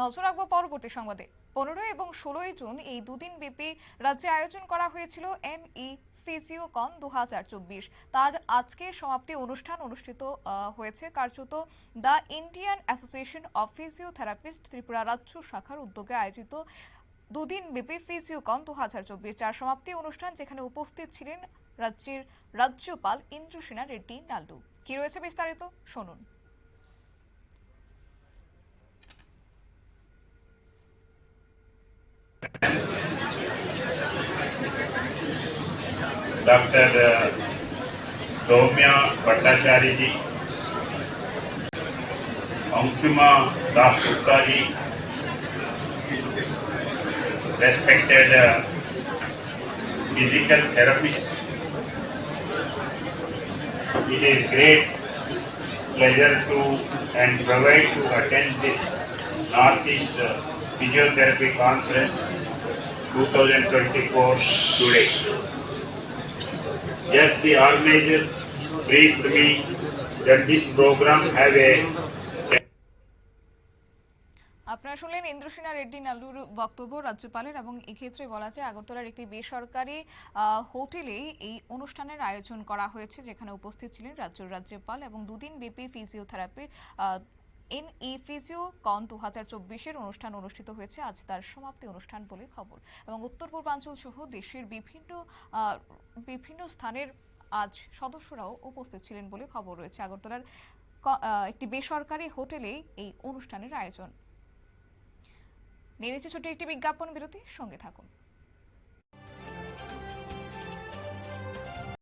নজর রাখব পরবর্তী সংবাদে। পনেরোই এবং ষোলোই জুন এই দুদিন ব্যাপী রাজ্যে আয়োজন করা হয়েছিল এনই ফিজিওকন দুহাজার চব্বিশ। তার আজকে সমাপ্তি অনুষ্ঠান অনুষ্ঠিত হয়েছে। কার্যত the Indian association of physiotherapist Tripura রাজ্য শাখার উদ্যোগে আয়োজিত দুদিন ব্যাপী ফিজিওকন দু যার সমাপ্তি অনুষ্ঠান যেখানে উপস্থিত ছিলেন রাজ্যের রাজ্যপাল ইন্দ্রসেনা রেড্ডি নাল্ডু কি রয়েছে বিস্তারিত? শুনুন। Doctor Soumya Bhattacharya ji Anshuma Das Gupta ji respected uh, physical therapists. It is great pleasure to and provide to attend this Northeast uh, Physiotherapy Conference 2024 today. Yes, the organizers briefed me that this program have a আপনারা শুনলেন ইন্দ্রসেনা রেড্ডি নাল্লুর বক্তব্য রাজ্যপালের এবং এক্ষেত্রে বলা যায় আগরতলার একটি বেসরকারি হোটেলে এই অনুষ্ঠানের আয়োজন করা হয়েছে যেখানে উপস্থিত ছিলেন রাজ্যের রাজ্যপাল এবং দুদিন ব্যাপী ফিজিওথেরাপির এন ই ফিজিও কন দু হাজার চব্বিশের অনুষ্ঠান অনুষ্ঠিত হয়েছে। আজ তার সমাপ্তি অনুষ্ঠান বলে খবর। এবং উত্তর পূর্বাঞ্চল সহ দেশের বিভিন্ন বিভিন্ন স্থানের আজ সদস্যরাও উপস্থিত ছিলেন বলে খবর রয়েছে। আগরতলার একটি বেসরকারি হোটেলে এই অনুষ্ঠানের আয়োজন। নিয়ে নিচ্ছে ছোট্ট একটি বিজ্ঞাপন বিরতি। সঙ্গে থাকুন।